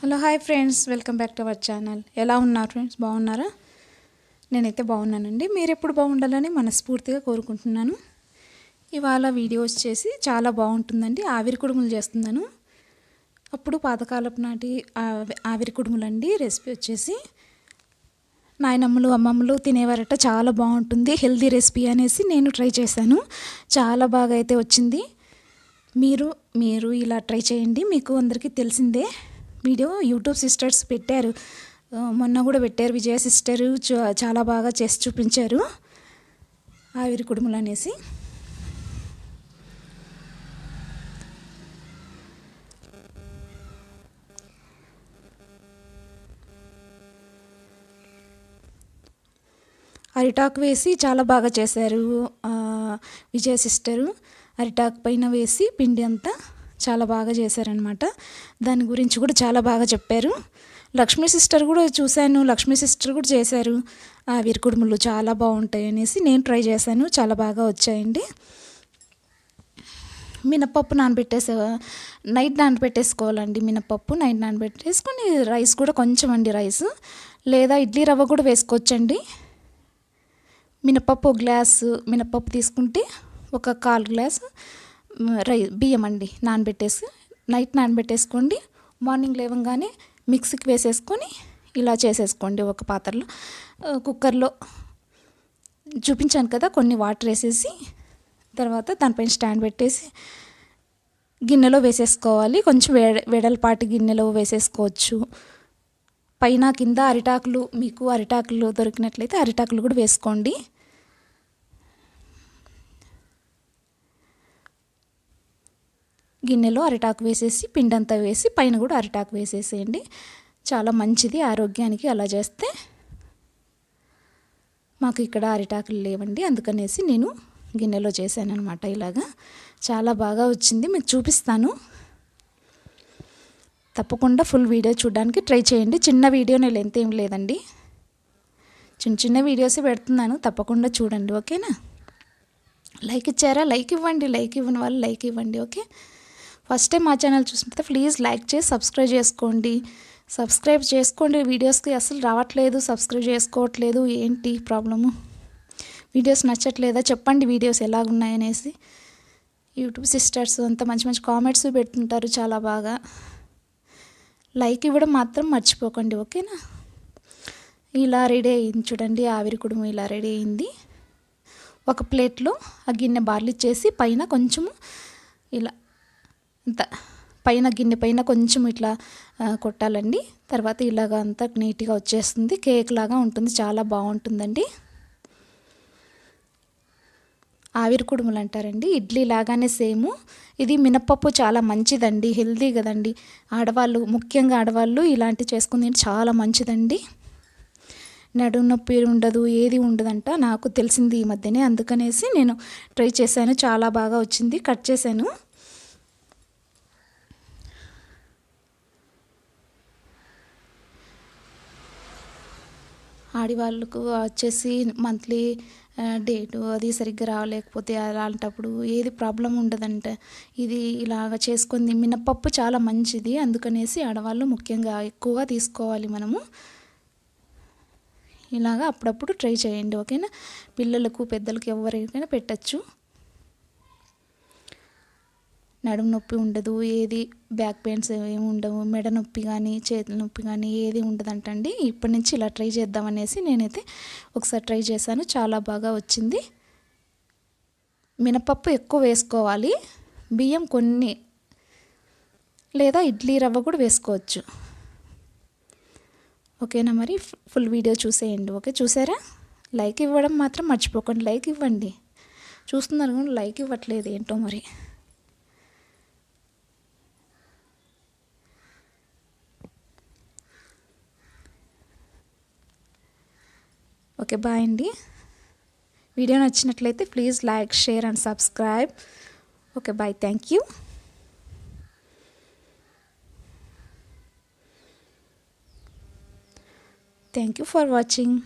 Hello hi friends. Welcome back to our channel. ఎలా ఉన్నారు friends? బాగున్నారా? నేనైతే బాగున్నానండి. మీరు ఎప్పుడు బాగుండాలని మనస్ఫూర్తిగా కోరుకుంటున్నాను. ఇవాళ వీడియో వచ్చేసి చాలా బాగుంటుందండి. ఆవిరి కుడుములు చేస్తున్నాను. అప్పుడు పాతకాలపు నాటి ఆవిరి ఆవిరి కుడుములండి. రెసిపీ వచ్చేసి నాయనమ్మలు అమ్మమ్మలు తినేవారట. చాలా బాగుంటుంది. హెల్దీ రెసిపీ అనేసి నేను ట్రై చేశాను. చాలా బాగా అయితే వచ్చింది. మీరు మీరు ఇలా ట్రై చేయండి. మీకు అందరికీ తెలిసిందే. వీడియో యూట్యూబ్ సిస్టర్స్ పెట్టారు. మొన్న కూడా పెట్టారు. విజయ సిస్టరు చాలా బాగా చేసి చూపించారు. ఆవిరి కుడుములు అనేసి. అరిటాకు వేసి చాలా బాగా చేశారు. విజయ సిస్టరు. అరిటాకు పైన వేసి పిండి అంతా చాలా బాగా చేశారనమాట దాని గురించి కూడా చాలా బాగా చెప్పారు. లక్ష్మీ సిస్టర్ కూడా చూశాను. లక్ష్మీ సిస్టర్ కూడా చేశారు. ఆ విరుకుడుములు చాలా బాగుంటాయి అనేసి నేను ట్రై చేశాను. చాలా బాగా వచ్చాయండి. మినపప్పు నానబెట్టేసే నైట్ నానబెట్టేసుకోవాలండి మినపప్పు. నైట్ నానబెట్టేసుకొని రైస్ కూడా కొంచెం అండి రైస్. లేదా ఇడ్లీ రవ్వ కూడా వేసుకోవచ్చండి. మినపప్పు ఒక గ్లాసు మినపప్పు తీసుకుంటే ఒక కాల్ గ్లాస్. రై బియ్యం అండి నానబెట్టేసి నైట్ నానబెట్టేసుకోండి. మార్నింగ్ లేవగానే మిక్సీకి వేసేసుకొని ఇలా చేసేసుకోండి ఒక పాత్రలో. కుక్కర్లో చూపించాను కదా కొన్ని వాటర్ వేసేసి తర్వాత దానిపైన స్టాండ్ పెట్టేసి గిన్నెలో వేసేసుకోవాలి. కొంచెం వెడ వెడల్పాటి గిన్నెలో వేసేసుకోవచ్చు. పైన కింద అరిటాకులు మీకు అరిటాకులు దొరికినట్లయితే అరిటాకులు కూడా వేసుకోండి. గిన్నెలో అరిటాకు వేసేసి పిండంతా వేసి పైన కూడా అరిటాకు వేసేసేయండి. చాలా మంచిది ఆరోగ్యానికి అలా చేస్తే మాకు ఇక్కడ అరిటాకులు లేవండి. అందుకనేసి నేను గిన్నెలో చేశాను అనమాట ఇలాగా. చాలా బాగా వచ్చింది మీకు చూపిస్తాను. తప్పకుండా ఫుల్ వీడియో చూడడానికి ట్రై చేయండి. చిన్న వీడియో నేను లెంత్ ఏం లేదండి. చిన్న చిన్న వీడియోసే పెడుతున్నాను తప్పకుండా చూడండి ఓకేనా? లైక్ ఇచ్చారా? లైక్ ఇవ్వండి లైక్ ఇవ్వని వాళ్ళు లైక్ ఇవ్వండి ఓకే? ఫస్ట్ టైం మా ఛానల్ చూసినట్టు ప్లీజ్ లైక్ చేసి సబ్స్క్రైబ్ చేసుకోండి. సబ్స్క్రైబ్ చేసుకోండి. వీడియోస్కి అసలు రావట్లేదు. సబ్స్క్రైబ్ చేసుకోవట్లేదు. ఏంటి ప్రాబ్లము? వీడియోస్ నచ్చట్లేదా? చెప్పండి వీడియోస్ ఎలాగున్నాయనేసి. యూట్యూబ్ సిస్టర్స్ అంతా మంచి మంచి కామెంట్స్ పెడుతుంటారు చాలా బాగా. లైక్ ఇవ్వడం మాత్రం మర్చిపోకండి. ఓకేనా? ఇలా రెడీ అయింది చూడండి. ఆవిరి కుడుము ఇలా రెడీ అయింది. ఒక ప్లేట్లో ఆ గిన్నె బార్లీ పైన కొంచెము ఇలా పైన గిన్నె పైన కొంచెం ఇట్లా కొట్టాలండి. తర్వాత ఇలాగ అంతా నీట్గా వచ్చేస్తుంది. కేక్ లాగా ఉంటుంది. చాలా బాగుంటుందండి. ఆవిరి కుడుములు అంటారండి. ఇడ్లీ లాగానే సేమ్. ఇది మినప్పప్పు చాలా మంచిదండి. హెల్దీ కదండి. ఆడవాళ్ళు ముఖ్యంగా ఆడవాళ్ళు ఇలాంటి చేసుకుని చాలా మంచిదండి. నడుము నొప్పి ఉండదు ఏది ఉండదంట. నాకు తెలిసింది ఈ మధ్యనే. అందుకనేసి నేను ట్రై చేశాను. చాలా బాగా వచ్చింది. కట్ చేశాను. ఆడవాళ్ళకు వచ్చేసి మంత్లీ డేటు అది సరిగ్గా రాలేకపోతే అలాంటప్పుడు ఏది ప్రాబ్లం ఉండదంట. ఇది ఇలాగ చేసుకుంది మినపప్పు చాలా మంచిది. అందుకనేసి ఆడవాళ్ళు ముఖ్యంగా ఎక్కువగా తీసుకోవాలి మనము. ఇలాగా అప్పుడప్పుడు ట్రై చేయండి ఓకేనా? పిల్లలకు పెద్దలకు ఎవరికైనా పెట్టచ్చు. నడుము నొప్పి ఉండదు ఏది బ్యాక్ పెయిన్స్ ఏమి ఉండవు మెడ నొప్పి కానీ చేతుల నొప్పి కానీ ఏది ఉండదంటండి. ఇప్పటి నుంచి ఇలా ట్రై చేద్దామనేసి నేనైతే ఒకసారి ట్రై చేశాను. చాలా బాగా వచ్చింది. మినపప్పు ఎక్కువ వేసుకోవాలి. బియ్యం కొన్ని లేదా ఇడ్లీ రవ్వ కూడా వేసుకోవచ్చు. ఓకేనా మరి? ఫుల్ వీడియో చూసేయండి. ఓకే చూసారా? లైక్ ఇవ్వడం మాత్రం మర్చిపోకండి. లైక్ ఇవ్వండి. చూస్తున్నారు కానీ లైక్ ఇవ్వట్లేదు ఏంటో మరి. ఓకే బాయ్ అండి. వీడియో నచ్చినట్లయితే please like share and subscribe. Okay bye thank you. Thank you for watching.